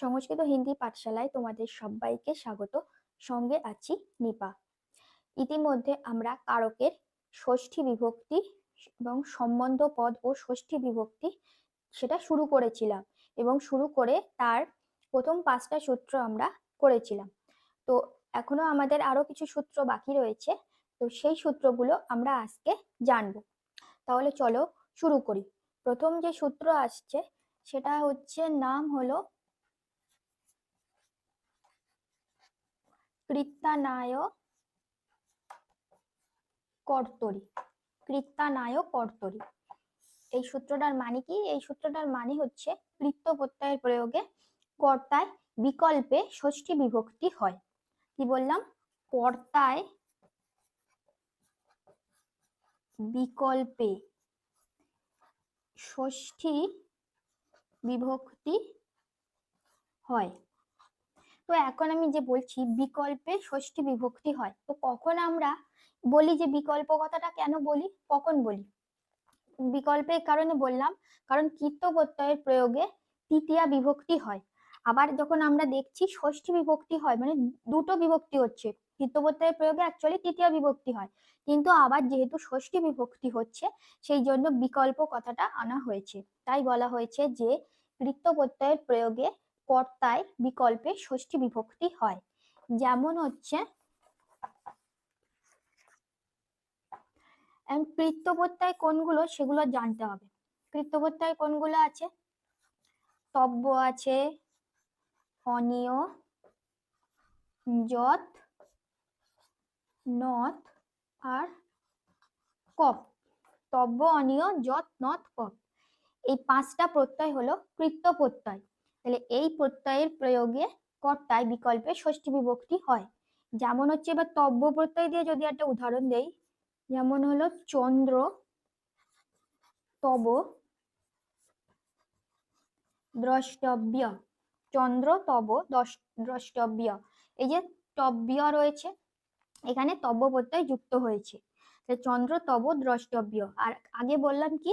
সংস্কৃত হিন্দি পাঠশালায় তোমাদের সবাইকে স্বাগত। সঙ্গে আছি নিপা। ইতিমধ্যে আমরা কারকের ষষ্ঠী বিভক্তি এবং সম্বন্ধ পদ ও ষষ্ঠী বিভক্তি সেটা শুরু করেছিলাম এবং শুরু করে তার প্রথম পাঁচটা সূত্র আমরা করেছিলাম। তো এখনও আমাদের আরও কিছু সূত্র বাকি রয়েছে, তো সেই সূত্রগুলো আমরা আজকে জানব। তাহলে চলো শুরু করি। প্রথম যে সূত্র আসছে সেটা হচ্ছে নাম হলো কৃত্তানায় কর্তরি। কৃত্তানায় কর্তরি। এই সূত্রটার মানে কি? এই সূত্রটার মানে হচ্ছে কৃত্য প্রত্যয়ের প্রয়োগে কর্তায় বিকল্পে ষষ্ঠী বিভক্তি হয়। কি বললাম? কর্তায় বিকল্পে ষষ্ঠী বিভক্তি হয়। তো এখন আমি যে বলছি বিকল্পে ষষ্ঠী বিভক্তি হয়, তো কখন আমরা বলি যে বিকল্প কথাটা কেন বলি? কখন বলি? বিকল্পের কারণে বললাম, কারণ কীর্ত প্রত্যয়ের প্রয়োগে তৃতীয়া বিভক্তি হয়। আবার যখন আমরা দেখছি ষষ্ঠী বিভক্তি হয় মানে দুটো বিভক্তি হচ্ছে কীর্ত প্রত্যয়ের প্রয়োগে অ্যাকচুয়ালি তৃতীয় বিভক্তি হয়। কিন্তু আবার যেহেতু ষষ্ঠী বিভক্তি হচ্ছে, সেই জন্য বিকল্প কথাটা আনা হয়েছে। তাই বলা হয়েছে যে কৃত্য প্রত্যয়ের প্রয়োগে কর্তায় বিকল্পে ষষ্ঠী বিভক্তি হয়। যেমন হচ্ছে কৃত্য প্রত্যয় কোনগুলো সেগুলো জানতে হবে। কৃত্য প্রত্যয় কোনগুলো আছে? তব্য আছে অনিয় যত নথ আর কপ। তব্য অনিয় যত নথ কপ। এই পাঁচটা প্রত্যয় হলো কৃত্য প্রত্যয় তাহলে এই প্রত্যয়ের প্রয়োগে কর্তায় বিকল্পে ষষ্ঠী বিভক্তি হয়। যেমন হচ্ছে এবার তব্য প্রত্যয় দিয়ে যদি একটা উদাহরণ দেই, যেমন হলো চন্দ্র তব দ্রষ্টব্য, চন্দ্র তব দ্রষ্টব্য। এই যে তব্য রয়েছে, এখানে তব্য প্রত্যয় যুক্ত হয়েছে। চন্দ্র তব দ্রষ্টব্য। আর আগে বললাম কি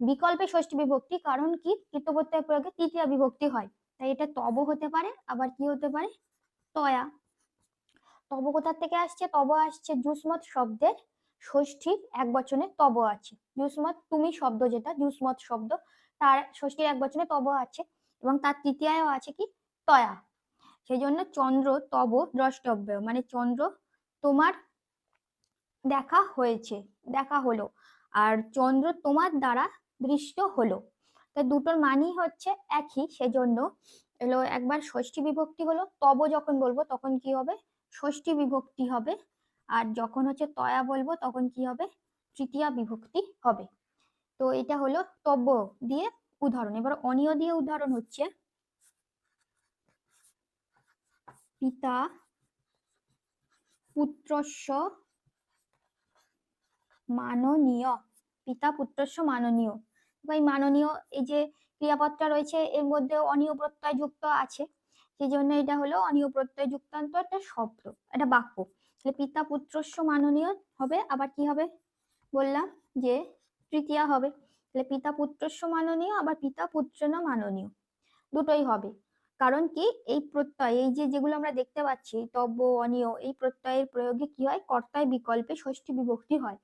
বিকল্পে ষষ্ঠী বিভক্তি, কারণ কি? কৃতপ্রত্যয় প্রয়োগে তৃতীয় বিভক্তি হয়। তাই এটা তব হতে পারে, আবার কি হতে পারে? তয়া। তব কোথার থেকে আসছে? তব আসছে জুসমত শব্দের ষষ্ঠীর এক বচনে তব আছে। জুসমত তুমি শব্দ যেটা জুসমত শব্দ, তার ষষ্ঠীর এক বচনে তব আছে, এবং তার তৃতীয়ায়ও আছে কি? তয়া। সেই জন্য চন্দ্র তব দ্রষ্টব্য মানে চন্দ্র তোমার দেখা হয়েছে, দেখা হলো। আর চন্দ্র তোমার দ্বারা দৃষ্ট হলো। তা দুটোর মানই হচ্ছে একই, সেজন্য এলো একবার ষষ্ঠী বিভক্তি হলো, তব যখন বলব তখন কি হবে? ষষ্ঠী বিভক্তি হবে। আর যখন হচ্ছে তয়া বলব তখন কি হবে? তৃতীয়া বিভক্তি হবে। তো এটা হলো তব্য দিয়ে উদাহরণ। এবার অনিয় দিয়ে উদাহরণ হচ্ছে, পিতা পুত্রস্য মাননীয় পিতা পুত্রস্ব মাননীয়। এই মাননীয় এই যে ক্রিয়াপদটা রয়েছে, এর মধ্যে অনিয় প্রত্যয় যুক্ত আছে। সেই জন্য এটা হলো অনিয় প্রত্যয় যুক্তান্ত একটা শব্দ, একটা বাক্য। তাহলে পিতা পুত্রস্য মাননীয় হবে, আবার কি হবে? বললাম যে তৃতীয়া হবে। তাহলে পিতা পুত্রস্ব মাননীয়, আবার পিতা পুত্র না মাননীয়। দুটোই হবে। কারণ কি? এই প্রত্যয়, এই যে যেগুলো আমরা দেখতে পাচ্ছি, তব্য, অনিয়, এই প্রত্যয়ের প্রয়োগে কি হয়? কর্তায় বিকল্পে ষষ্ঠী বিভক্তি হয়।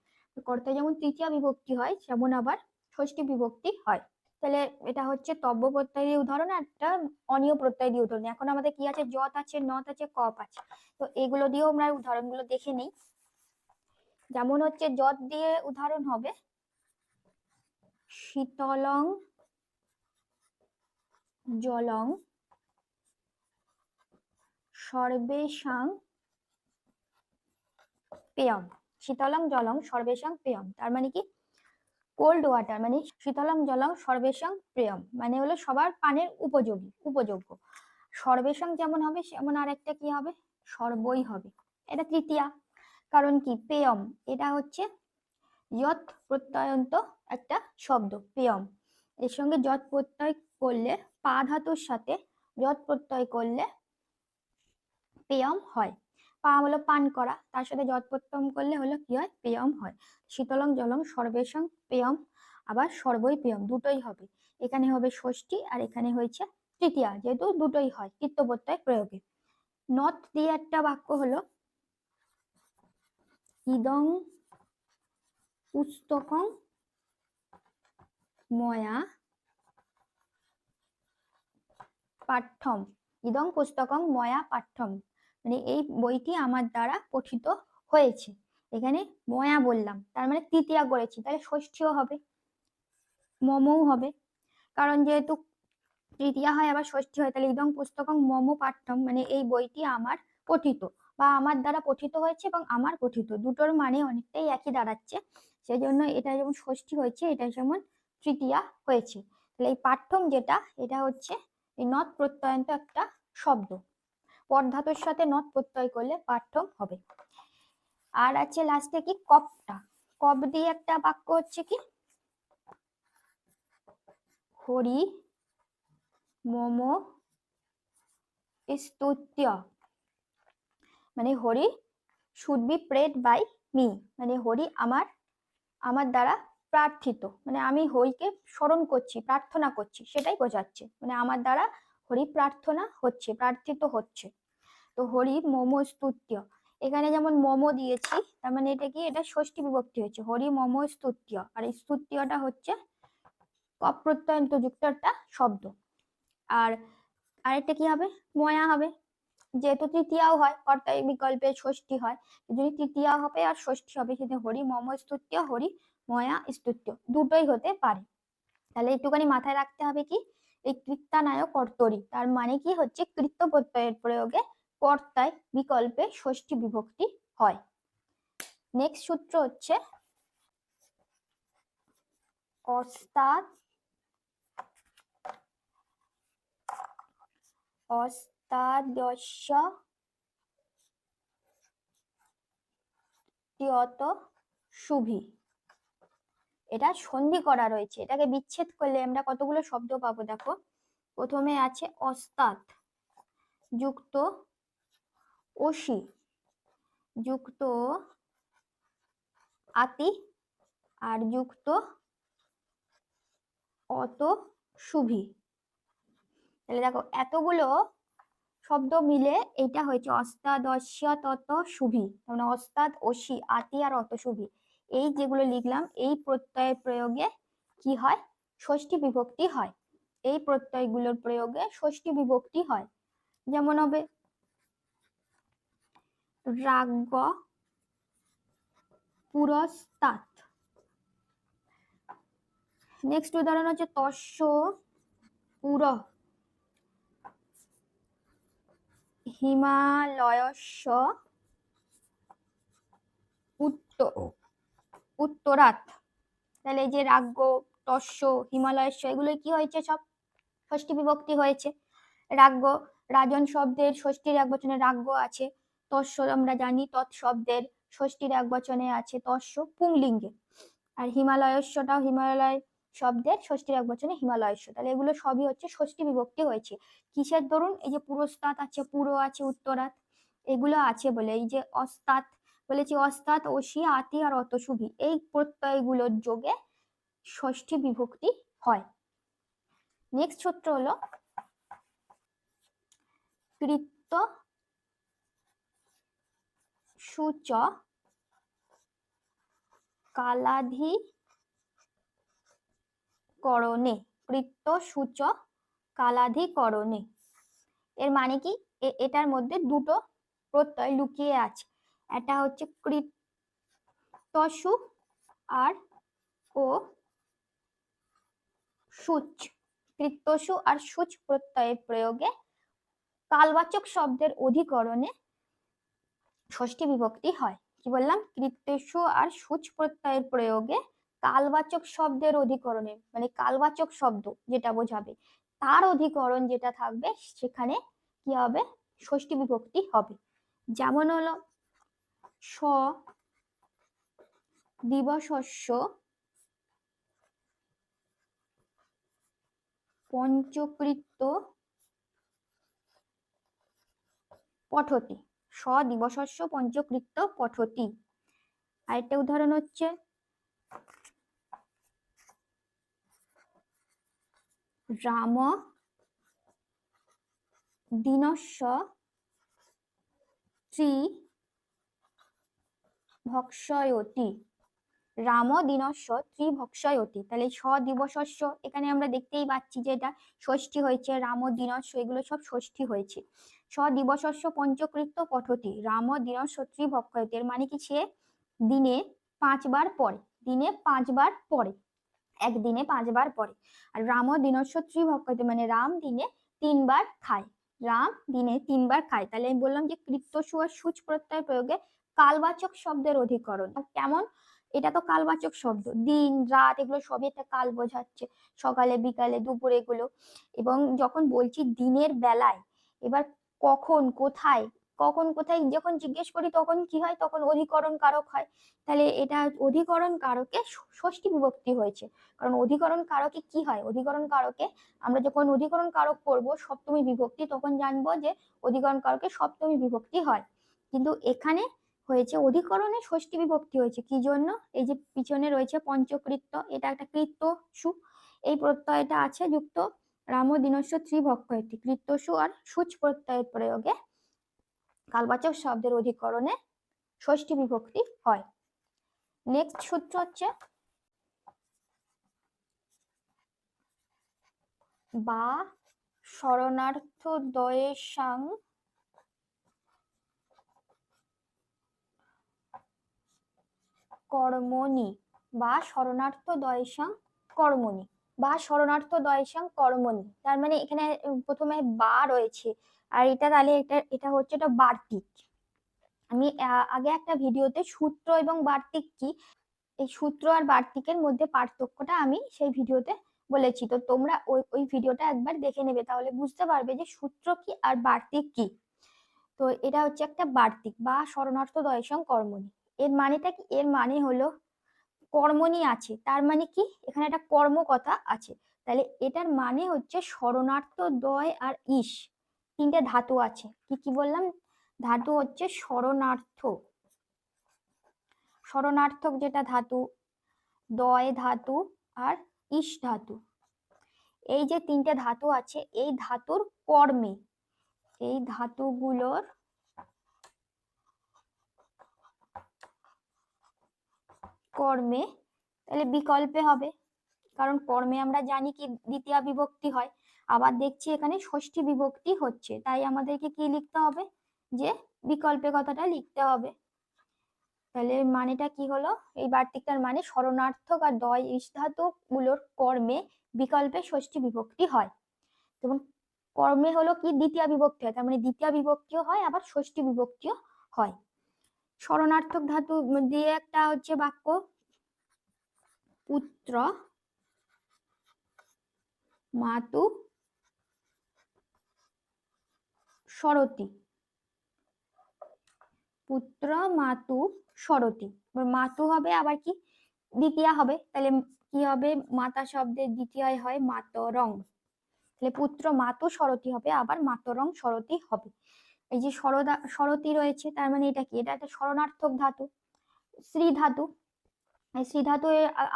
কর্তায় যেমন তৃতীয় বিভক্তি হয় তেমন আবার ষষ্ঠী বিভক্তি হয়। তাহলে এটা হচ্ছে তব্য প্রত্যয় দিয়ে উদাহরণ একটা অনিয় প্রত্যয় দিয়ে উদাহরণ। এখন আমাদের কি আছে? যত আছে, নত আছে, কপ আছে। তো এগুলো দিয়েও আমরা উদাহরণগুলো দেখে নিই। যেমন হচ্ছে, যত দিয়ে উদাহরণ হবে, শীতলং, জলং, সর্বেশাং পেয়ম শীতলং জলং সর্বেশাং পেয়ম তার মানে কি? কোল্ড ওয়াটার মানে শীতলং জলং সর্বেশাং প্রেয়ম। মানে হলো সবার পানের উপযোগী, উপযোগ্য। সর্বেশাং যেমন হবে, সেমন আর একটা কি হবে? সর্বই হবে। এটা তৃতীয়া। কারণ কি? পেয়ম এটা হচ্ছে যত প্রত্যয়ন্ত একটা শব্দ পেয়ম এর সঙ্গে যত প্রত্যয় করলে পা ধাতুর সাথে যত প্রত্যয় করলে পেয়ম হয়। পা হলো পান করা। তার সাথে যৎপত্যম করলে হলো কি হয়? পেয়ম হয়। শীতলং জলং সর্বেশং পেয়ম, আবার সর্বই পেয়ম, দুটোই হবে। এখানে হবে ষষ্ঠী আর এখানে হয়েছে তৃতীয়া। যেহেতু দুটোই হয় কৃত্য প্রত্যয় প্রয়োগে। নথ দিয়ে একটা বাক্য হলো, ইদং পুস্তকং ময়া পাঠ্যম। ইদং পুস্তকং ময়া পাঠ্যম। মানে এই বইটি আমার দ্বারা পঠিত হয়েছে। এখানে ময়া বললাম, তার মানে তৃতীয়া করেছি, তাহলে ষষ্ঠীও হবে, মমও হবে। কারণ যেহেতু তৃতীয়া হয়, আবার ষষ্ঠী হয়, তাহলে ইদং পুস্তকং মম পাঠ্যম মানে এই বইটি আমার পঠিত বা আমার দ্বারা পঠিত হয়েছে এবং আমার পঠিত। দুটোর মানে অনেকটাই একই দাঁড়াচ্ছে সেই জন্য এটা যেমন ষষ্ঠী হয়েছে, এটা যেমন তৃতীয়া হয়েছে। তাহলে এই পাঠ্যম যেটা, এটা হচ্ছে এই নথ প্রত্যয়ন্ত একটা শব্দ। পদধাতুর সাথে নথ প্রত্যয় করলে পাঠ্যম হবে। আর আছে লাস্টে কি? কপটা। কপ দিয়ে একটা বাক্য হচ্ছে কি? হরি মোমো স্তুত্য। মানে Hari should be prayed by me মানে হরি আমার আমার দ্বারা প্রার্থিত। মানে আমি হরিকে স্মরণ করছি, প্রার্থনা করছি, সেটাই বোঝাচ্ছে। মানে আমার দ্বারা হরি প্রার্থনা হচ্ছে, প্রার্থিত হচ্ছে। তো হরি মোমো স্তুত্য। এখানে যেমন মোমো দিয়েছি, তার মানে এটা কি? এটা ষষ্ঠী বিভক্তি হচ্ছে হরি মোমো স্তুত্য। আর এই স্তুত্যটা হচ্ছে অপ্রত্যয়ন্ত যুক্ত একটা শব্দ। আর আরেকটা কি হবে? ময়া হবে। যেহেতু তৃতীয়াও হয় কর্তায় বিকল্পে ষষ্ঠী হয়, যদি তৃতীয়া হবে আর ষষ্ঠী হবে সেটা হরি মম স্তুত্য, হরি ময়া স্তুত্য দুটোই হতে পারে। তাহলে একটুখানি মাথায় রাখতে হবে কি? এই কৃত্তানায় কর্তরি তার মানে কি হচ্ছে? কৃত্য প্রত্যয়ের প্রয়োগে কর্তায় বিকল্পে ষষ্ঠী বিভক্তি হয়। নেক্সট সূত্র হচ্ছে, অস্তাদ এটা সন্ধি করা রয়েছে। এটাকে বিচ্ছেদ করলে আমরা কতগুলো শব্দ পাবো দেখো। প্রথমে আছে অস্তাদ, যুক্ত ওসি যুক্ত আতি আর যুক্ত অত শুভি তাহলে দেখো, এতগুলো শব্দ মিলে এটা হয়েছে অষ্টাদশ তত শুভি মানে অস্তাদ অসি আতি আর অত শুভি এই যেগুলো লিখলাম, এই প্রত্যয়ের প্রয়োগে কি হয়? ষষ্ঠী বিভক্তি হয়। এই প্রত্যয়গুলোর প্রয়োগে ষষ্ঠী বিভক্তি হয়। যেমন হবে রাগ পুরস্তাত নেক্সট উদাহরণ হচ্ছে তস্য পুর। হিমালয়স্য উত্তর উত্তরাত। তাহলে এই যে রাগ্য তস্য হিমালয়স্য এগুলো কি হয়েছে সব? ষষ্ঠী বিভক্তি হয়েছে। রাগ্য রাজন শব্দের ষষ্ঠীর এক বচনে রাগ্য আছে। তস্য আমরা জানি তৎ শব্দের ষষ্ঠীর এক বচনে আছে তস্য পুংলিঙ্গে। আর হিমালয়স্যটাও হিমালয় শব্দের ষষ্ঠীর এক বচনে হিমালয়স্য। তাহলে এগুলো সবই হচ্ছে ষষ্ঠী বিভক্তি হয়েছে। কিসের দরুন? এই যে পুরস্তাত আছে, পুরো আছে উত্তরাত এগুলো আছে বলে। এই যে অস্তাত বলেছি অস্তাত ওসি আতি আর অতশুভি এই প্রত্যয়গুলোর যোগে ষষ্ঠী বিভক্তি হয়। নেক্সট সূত্র হলো কৃত্য সূচ কালাধি করণে কৃত্য সূচ কালাধিকরণে। এর মানে কি? এটার মধ্যে দুটো প্রত্যয় লুকিয়ে আছে। এটা হচ্ছে কৃত্যসু আর ও সূচ। কৃত্যসু আর সূচ প্রত্যয়ের প্রয়োগে কালবাচক শব্দের অধিকরণে ষষ্ঠী বিভক্তি হয়। কি বললাম? কৃত্যসু আর সূচ প্রত্যয়ের প্রয়োগে কালবাচক শব্দের অধিকরণে মানে কালবাচক শব্দ যেটা বোঝাবে, তার অধিকরণ যেটা থাকবে সেখানে কি হবে? ষষ্ঠী বিভক্তি হবে। যেমন হলো, স দিবশস্য পঞ্চকৃত্য পঠতি। স দিবশস্য পঞ্চকৃত্য পঠতি। আরেকটা উদাহরণ হচ্ছে, রাম দিনস্য ত্রি ভক্ষয়তি। রাম দিনস্য ত্রিভক্ষয়তি তাহলে ছ দিবসস্য এখানে আমরা দেখতেই পাচ্ছি যে এটা ষষ্ঠী হয়েছে, রাম দিনস্য, এগুলো সব ষষ্ঠী হয়েছে। ছ দিবসস্য পঞ্চকৃত্য পঠতি। রাম দিন দিনস্য ত্রিভক্ষয়তি এর মানে কি সে? দিনে পাঁচবার পড়ে। দিনে পাঁচবার পড়ে। একদিনে পাঁচবার পড়ে। আর রাম দিনস্য ত্রিভক্ষয়তি মানে রাম দিনে তিনবার খায়। রাম দিনে তিনবার খায়। তাহলে আমি বললাম যে কৃত্যসু আর সূচ প্রত্যয় প্রয়োগে কালবাচক শব্দের অধিকরণ। কেমন? এটা তো কালবাচক শব্দ। দিন, রাত এগুলো সবই একটা কাল বোঝাচ্ছে। সকালে, বিকালে, দুপুরে এগুলো। এবং যখন বলছি দিনের বেলায়, এবার কখন কোথায় কখন কোথায়, যখন জিজ্ঞেস করি তখন কি হয়, তখন অধিকরণ কারক হয়। তাহলে এটা অধিকরণ কারকে ষষ্ঠী বিভক্তি হয়েছে। কারণ অধিকরণ কারকে কি হয়? অধিকরণ কারকে আমরা যখন অধিকরণ কারক করব সপ্তমী বিভক্তি, তখন জানব যে অধিকরণ কারকে সপ্তমী বিভক্তি হয়। কিন্তু এখানে হয়েছে অধিকরণে ষষ্ঠী বিভক্তি হয়েছে। কি জন্য? এই যে পিছনে রয়েছে পঞ্চকৃত্য এটা একটা কৃত্য সু এই প্রত্যয়টা আছে যুক্ত রাম দিনস্য ত্রিভক্ষয়তি। কৃত্যসু আর সুচ প্রত্যয়ের প্রয়োগে কালবাচক শব্দের অধিকরণে ষষ্ঠী বিভক্তি হয়। নেক্সট সূত্র হচ্ছে বা শরণার্থ দয়েশাং কর্মণি বা শরণার্থ দয়সাং কর্মণি। বা শরণার্থ দয়সাং কর্মণি। তার মানে এখানে প্রথমে বা রয়েছে। আর এটা তাহলে এটা এটা হচ্ছে এটা বার্তিক। আমি আগে একটা ভিডিওতে সূত্র এবং বার্তিক কি? এই সূত্র আর বার্তিকের মধ্যে পার্থক্যটা আমি সেই ভিডিওতে বলেছি। তো তোমরা ওই ওই ভিডিওটা একবার দেখে নেবে। তাহলে বুঝতে পারবে যে সূত্র কি আর বার্তিক কি। তো এটা হচ্ছে একটা বার্তিক বা শরণার্থ দয়সং কর্মণি। এর মানেটা কি? এর মানে হলো কর্মণি আছে। তার মানে কি? এখানে একটা কর্ম কথা আছে। তাহলে এটার মানে হচ্ছে শরণার্থ দয় আর ইস তিনটে ধাতু আছে। কি কি বললাম? ধাতু হচ্ছে শরণার্থ। শরণার্থক যেটা ধাতু, দয় ধাতু আর ইস ধাতু। এই যে তিনটে ধাতু আছে, এই ধাতুর কর্মে, এই ধাতুগুলোর কর্মে, তাহলে বিকল্পে হবে। কারণ কর্মে আমরা জানি কি দ্বিতীয় বিভক্তি হয়, আবার দেখছি এখানে ষষ্ঠী বিভক্তি হচ্ছে। তাই আমাদেরকে কি লিখতে হবে? যে বিকল্পে কথাটা লিখতে হবে। তাহলে মানেটা কি হলো? এই বার্তিকটার মানে শরণার্থক আর দয় ইস ধাতু গুলোর কর্মে বিকল্পে ষষ্ঠী বিভক্তি হয়। যেমন কর্মে হলো কি? দ্বিতীয় বিভক্তি হয়। তার মানে দ্বিতীয় বিভক্তিও হয়, আবার ষষ্ঠী বিভক্তিও হয়। শরণার্থক ধাতু দিয়ে একটা হচ্ছে বাক্য, পুত্র, মাতু, সরতি। পুত্র, মাতু, সরতি। মাতু হবে আবার কি? দ্বিতীয় হবে। তাহলে কি হবে? মাতা শব্দের দ্বিতীয় হয় মাতরং। তাহলে পুত্র, মাতু, সরতি হবে। আবার মাতরং, সরতি হবে। এই যে সরদা সরতি রয়েছে, তার মানে এটা কি? এটা একটা শরণার্থক ধাতু শ্রী ধাতু। শ্রী ধাতু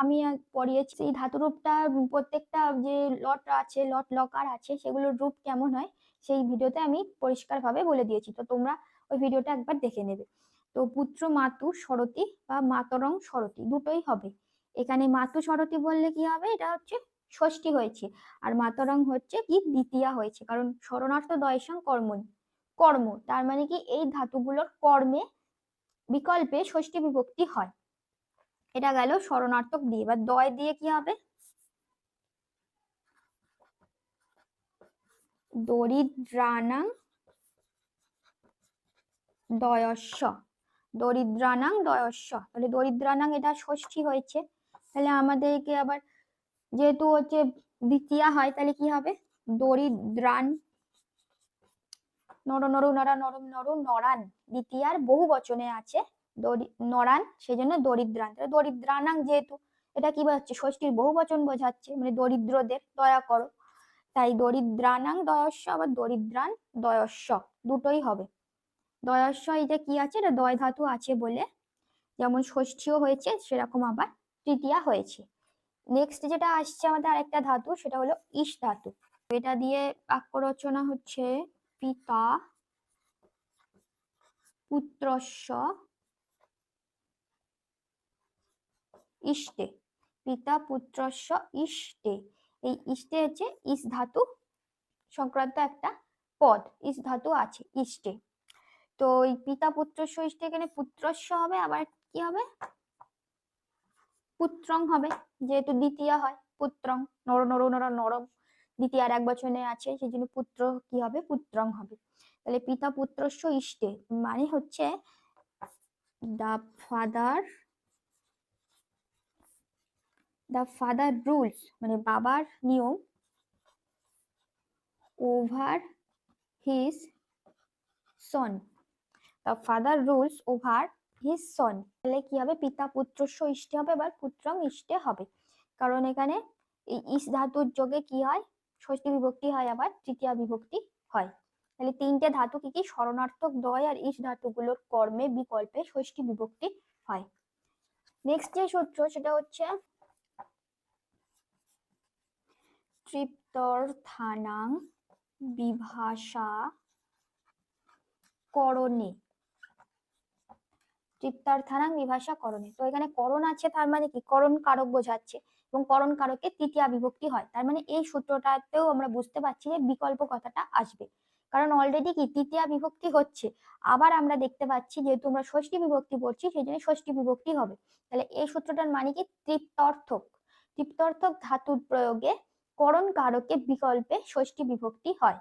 আমি পড়িয়েছি। এই ধাতু রূপটা প্রত্যেকটা যে লট আছে, লট লকার আছে, সেগুলোর রূপ কেমন হয়, সেই ভিডিওতে আমি পরিষ্কারভাবে বলে দিয়েছি। তো তোমরা ওই ভিডিওটা একবার দেখে নেবে। তো পুত্র মাতু সরতি বা মাতরং সরতি দুটোই হবে। এখানে মাতু সরতি বললে কি হবে? এটা হচ্ছে ষষ্ঠী হয়েছে। আর মাতরং হচ্ছে কি? দ্বিতীয়া হয়েছে। কারণ শরণার্থ দয়সং কর্মণি। কর্ম। তার মানে কি? এই ধাতুগুলোর কর্মে বিকল্পে ষষ্ঠী বিভক্তি হয়। এটা গেল শরণার্থক দিয়ে। এবার দয় দিয়ে কি হবে? দরিদ্রানাং দয়স্য দরিদ্রানাং দয়স্য তাহলে দরিদ্রানাং এটা ষষ্ঠী হয়েছে। তাহলে আমাদেরকে আবার যেহেতু হচ্ছে দ্বিতীয়া হয়, তাহলে কি হবে? দরিদ্রান নর নরু নরা নরম নরু নরান দ্বিতীয়ার বহু বচনে আছে নরান, সেজন্য দরিদ্রান। দরিদ্রানাং যেহেতু, এটা কি বোঝাচ্ছে? ষষ্ঠীর বহু বচন বোঝাচ্ছে মানে দরিদ্রদের, দয়া করো। তাই দরিদ্রানাং দয়স্য, আবার দরিদ্রান দয়স্য, দুটোই হবে। দয়স্য এটা কি আছে? এটা দয় ধাতু আছে বলে। যেমন ষষ্ঠীও হয়েছে, সেরকম আবার তৃতীয়া হয়েছে। নেক্সট যেটা আসছে আমাদের আরেকটা ধাতু, সেটা হলো ইস ধাতু। এটা দিয়ে বাক্য রচনা হচ্ছে পিতা পুত্রস্য ইষ্টে, পিতা পুত্রস্য ইষ্টে। এই ইষ্টে হচ্ছে ইস ধাতু। সংক্রান্ত একটা পদ, ইস ধাতু আছে, ইষ্টে। তো এই পিতা পুত্রস্য ইষ্টে এখানে পুত্রস্য হবে, আবার কি হবে? পুত্রং হবে, যেহেতু দ্বিতীয় হয়, পুত্রং, নর নর নর, নরম। দ্বিতীয় আর এক বছরে আছে সেই জন্য পুত্র কি হবে? পুত্রং হবে। তাহলে পিতা পুত্রস্য ইষ্টে মানে হচ্ছে the father the father rules মানে বাবার নিয়ম over his son the father rules over his son তাহলে কি হবে? পিতা পুত্রস্য ইষ্টে হবে এবার পুত্রং ইষ্টে হবে। কারণ এখানে ইস ধাতুর যোগে কি হয়? ষষ্ঠী বিভক্তি হয়, আবার তৃতীয় বিভক্তি হয়। তাহলে তিনটে ধাতু কি কি? স্মরণার্থক দয় আর ইস ধাতুগুলোর কর্মে বিকল্পে ষষ্ঠী বিভক্তি হয়। নেক্সট যে সূত্র, সেটা হচ্ছে তৃপ্তর্থানাং বিভাষা করণে তৃপ্তার্থানাং বিভাষা করণে তো এখানে করণ আছে, তার মানে কি? করণ কারক বোঝাচ্ছে। এবং করণ কারকে তৃতীয়া বিভক্তি হয়। তার মানে এই সূত্রটাতেও আমরা বুঝতে পারছি যে বিকল্প কথাটা আসবে। কারণ অলরেডি কি তৃতীয়া বিভক্তি হচ্ছে। আবার আমরা দেখতে পাচ্ছি যেহেতু আমরা ষষ্ঠী বিভক্তি পড়ছি, সেই জন্য ষষ্ঠী বিভক্তি হবে। তাহলে এই সূত্রটার মানে কি? তৃপ্তর্থক। তৃপ্তর্থক ধাতুর প্রয়োগে করণ কারকে বিকল্পে ষষ্ঠী বিভক্তি হয়।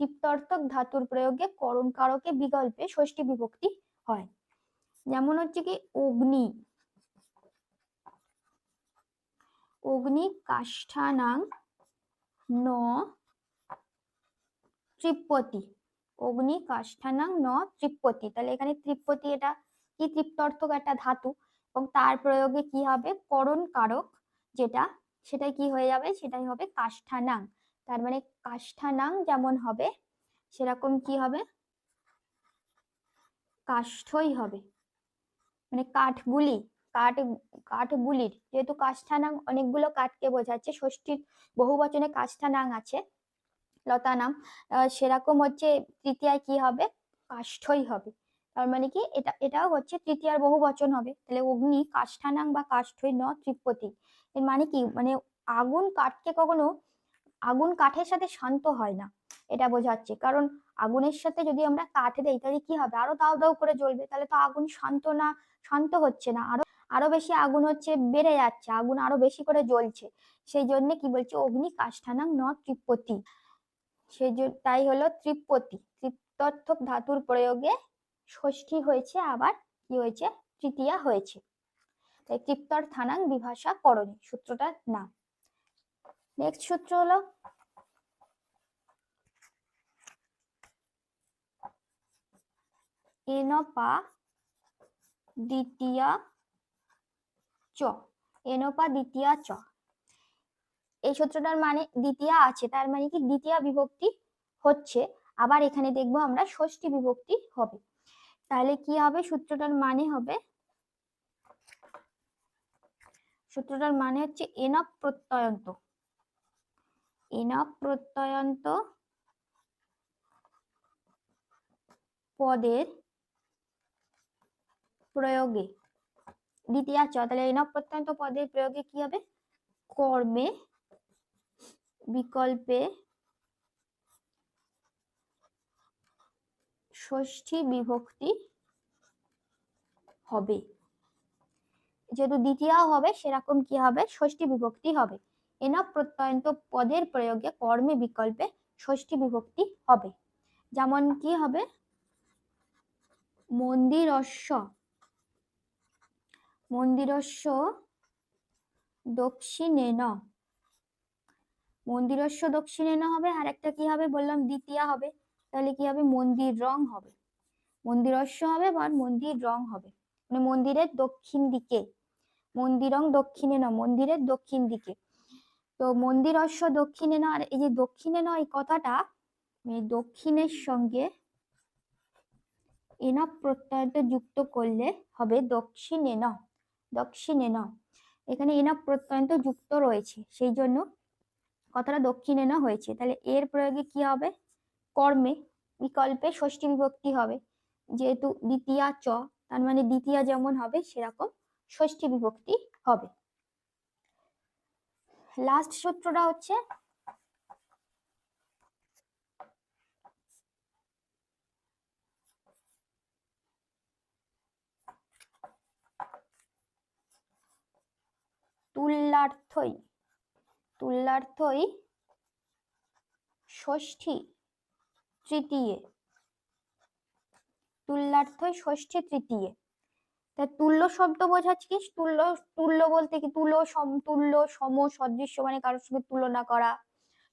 তৃপ্তর্থক ধাতুর প্রয়োগে করণ কারকে বিকল্পে ষষ্ঠী বিভক্তি হয়। যেমন হচ্ছে কি? অগ্নি। অগ্নি কাষ্ঠানাং ন ত্রিপতি। অগ্নি কাষ্ঠানাং ন ত্রিপতি। তাহলে এখানে ত্রিপতি এটা কি তৃপ্তর্থক? একটা ধাতু। এবং তার প্রয়োগে কি হবে? করণ কারক যেটা সেটা কি হয়ে যাবে? সেটাই হবে কাষ্ঠানাং। তার মানে কাষ্ঠানাং যেমন হবে, সেরকম কি হবে? কাষ্ঠই হবে। মানে কাঠগুলি। কাঠ, কাঠগুলির যেহেতু কাষ্ঠানাং অনেকগুলো কাঠকে বোঝাচ্ছে, ষষ্ঠীর বহু বচনে কাষ্ঠানাং আছে লতা নাম সেরকম হচ্ছে তৃতীয়ায় কি হবে? কাষ্ঠই হবে। তার মানে কি? এটা, এটাও হচ্ছে তৃতীয়ার বহু বচন হবে। তাহলে অগ্নি, কাষ্ঠানাং বা কাষ্ঠই ন, ত্রিপতি। এর মানে কি? মানে আগুন কাঠকে কখনো, আগুন কাঠের সাথে শান্ত হয় না। এটা বোঝাচ্ছে। কারণ আগুনের সাথে যদি আমরা কাঠ দেই, তাহলে কি হবে? আরও দাও দাও করে জ্বলবে। তাহলে তো আগুন শান্ত না, শান্ত হচ্ছে না। আরও আরও বেশি আগুন হচ্ছে, বেড়ে যাচ্ছে, আগুন আরও বেশি করে জ্বলছে। সেই জন্য কি বলছে? অগ্নি কাষ্ঠানাং ন ত্রিপতি সেই তাই হলো ত্রিপতি তৃপ্তর্থক ধাতুর প্রয়োগে ষষ্ঠী হয়েছে, আবার কি হয়েছে? তৃতীয়া হয়েছে। তাই তৃপ্তর থানাং বিভাষা করণী, সূত্রটার নাম। নেক্সট সূত্র হলো এনপা দ্বিতীয়া চ। এনপা দ্বিতীয়া চ। এই সূত্রটার মানে দ্বিতীয়া আছে, তার মানে কি দ্বিতীয় বিভক্তি হচ্ছে, আবার এখানে দেখব আমরা ষষ্ঠী বিভক্তি হবে। তাহলে কি হবে? সূত্রটার মানে হবে, সূত্রটার মানে হচ্ছে এনপ প্রত্যয়ন্ত। এনপ প্রত্যয়ন্ত পদের প্রয়োগে দ্বিতীয় চ, তাহলে এনপ প্রত্যন্ত পদের প্রয়োগে কি হবে? কর্মে, বিকল্পে, ষষ্ঠী বিভক্তি হবে। যেহেতু দ্বিতীয় হবে, সেরকম কি হবে? ষষ্ঠী বিভক্তি হবে। এনব প্রত্যয়ন্ত পদের প্রয়োগে কর্মে, বিকল্পে ষষ্ঠী বিভক্তি হবে। যেমন কি হবে? মন্দিরস্য মন্দিরস্য দক্ষিণেন। মন্দিরস্য দক্ষিণেন হবে আর একটা কি হবে বললাম, দ্বিতীয় হবে। তাহলে কি হবে? মন্দির রং হবে। মন্দিরস্য হবে বা মন্দির রং হবে। মানে মন্দিরের দক্ষিণ দিকে। মন্দিরং দক্ষিণে ন মন্দিরের দক্ষিণ দিকে। তো মন্দিরস্য দক্ষিণে ন আর এই যে দক্ষিণে ন এই কথাটা মানে দক্ষিণের সঙ্গে এনা প্রত্যয়ত যুক্ত করলে হবে দক্ষিণে ন দক্ষিণে ন। এখানে এনা প্রত্যয়ন্ত যুক্ত রয়েছে, সেই জন্য কথাটা দক্ষিণে ন হয়েছে। তাহলে এর প্রয়োগে কি হবে? কর্মে বিকল্পে ষষ্ঠী বিভক্তি হবে। যেহেতু দ্বিতীয়া চ, তার মানে দ্বিতীয়া যেমন হবে, সেরকম ষষ্ঠী বিভক্তি হবে। লাস্ট সূত্রটা হচ্ছে তুল্যার্থই তুল্যার্থই ষষ্ঠী তৃতীয়। তুল্যার্থই ষষ্ঠী তৃতীয়। তা তুল্য শব্দ বোঝাচ্ছে কি? তুল্য তুল্য বলতে কি? তুল্য সমতুল্য সম, সদৃশ্য মানে কারোর সঙ্গে তুলনা করা,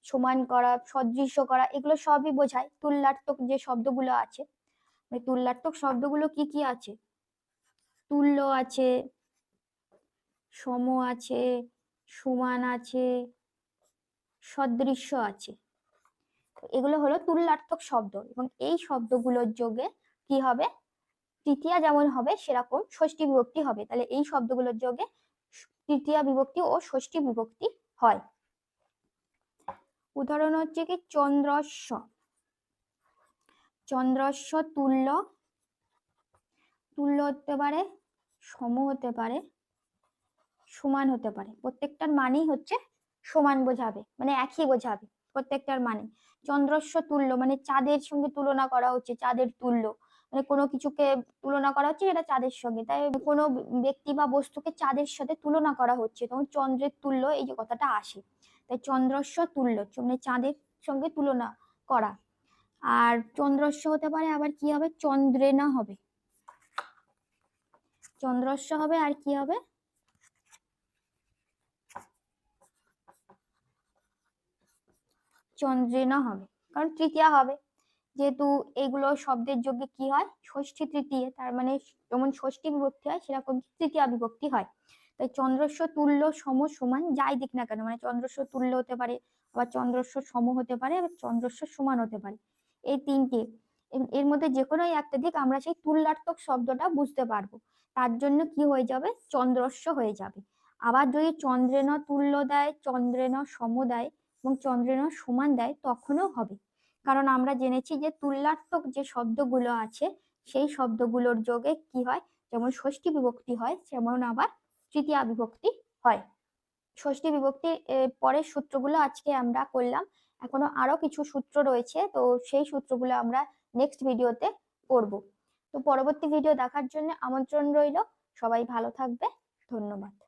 সমান করা, সদৃশ্য করা, এগুলো সবই বোঝায় তুল্যার্থক যে শব্দগুলো আছে। মানে তুল্যার্থক শব্দগুলো কি কি আছে? তুল্য আছে সম আছে, সমান আছে, সদৃশ্য আছে। এগুলো হলো তুল্যার্থক শব্দ এবং এই শব্দগুলোর যোগে কি হবে? তৃতীয়া যেমন হবে, সেরকম ষষ্ঠী বিভক্তি হবে। তাহলে এই শব্দগুলোর যোগে তৃতীয়া বিভক্তি ও ষষ্ঠী বিভক্তি হয়। উদাহরণ হচ্ছে কি, চন্দ্রস্ব। চন্দ্রস্ব তুল্য। তুল্য হতে পারে, সম হতে পারে সমান হতে পারে। প্রত্যেকটার মানেই হচ্ছে সমান বোঝাবে মানে একই বোঝাবে প্রত্যেকটার মানে। চন্দ্রস্ব তুল্য মানে চাঁদের সঙ্গে তুলনা করা হচ্ছে, চাঁদের তুল্য। মানে কোনো কিছুকে তুলনা করা হচ্ছে যেটা চাঁদের সঙ্গে। তাই কোনো ব্যক্তি বা বস্তুকে চাঁদের সাথে তুলনা করা হচ্ছে, তখন চন্দ্রের তুল্য এই যে কথাটা আসে। তাই চন্দ্রস্ব তুল্য মানে চাঁদের সঙ্গে তুলনা করা। আর চন্দ্রস্ব হতে পারে আবার কি হবে? চন্দ্রেনা হবে। চন্দ্রস্ব হবে আর কি হবে? চন্দ্রেনা হবে। কারণ তৃতীয়া হবে। যেহেতু এগুলো শব্দের যোগ্যে কি হয়? ষষ্ঠী তৃতীয়। তার মানে যেমন ষষ্ঠী বিভক্তি হয়, সেরকম তৃতীয়া বিভক্তি হয়। তাই চন্দ্রস্ব তুল্য সম সমান যাই দিক না কেন মানে চন্দ্রস্ব তুল্য হতে পারে, আবার চন্দ্রস্ব সম হতে পারে, আবার চন্দ্রস্ব সমান হতে পারে। এই তিনটি এর মধ্যে যে কোনো একটা দিক আমরা সেই তুল্যার্থক শব্দটা বুঝতে পারব। তার জন্য কি হয়ে যাবে? চন্দ্রস্ব হয়ে যাবে। আবার যদি চন্দ্রেন তুল্য দেয়, চন্দ্রেন সম দেয় এবং চন্দ্রেন সমান দেয়, তখনও হবে। কারণ আমরা জেনেছি যে তুল্যার্থক যে শব্দগুলো আছে, সেই শব্দগুলোর যোগে কি হয়? যেমন ষষ্ঠী বিভক্তি হয় যেমন আবার তৃতীয়া বিভক্তি হয়। ষষ্ঠী বিভক্তি পরের সূত্রগুলো আজকে আমরা করলাম। এখনও আরও কিছু সূত্র রয়েছে, তো সেই সূত্রগুলো আমরা নেক্সট ভিডিওতে করব। তো পরবর্তী ভিডিও দেখার জন্য আমন্ত্রণ রইল। সবাই ভালো থাকবে। ধন্যবাদ।